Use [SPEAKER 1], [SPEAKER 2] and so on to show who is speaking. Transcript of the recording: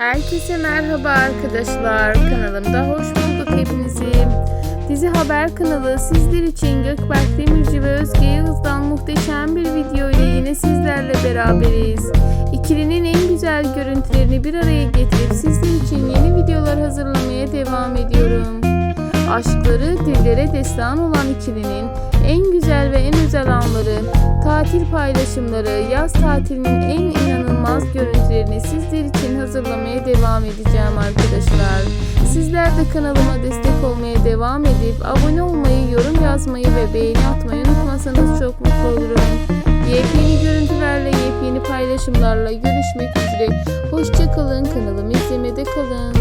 [SPEAKER 1] Herkese merhaba arkadaşlar. Kanalımda hoş bulduk hepinizi. Dizi Haber kanalı sizler için Gökberk Demirci ve Özge Yağız'dan muhteşem bir video ile yine sizlerle beraberiz. İkilinin en güzel görüntülerini bir araya getirip sizler için yeni videolar hazırlamaya devam ediyorum. Aşkları dillere destan olan ikilinin en güzel ve en özel anları, tatil paylaşımları, yaz tatilinin en inanılmaz görüntülerini sizler için hazırlamaya devam edeceğim arkadaşlar. Sizler de kanalıma destek olmaya devam edip abone olmayı, yorum yazmayı ve beğeni atmayı unutmasanız çok mutlu olurum. Yepyeni görüntülerle, yepyeni paylaşımlarla görüşmek üzere. Hoşçakalın, kanalımı izlemede kalın.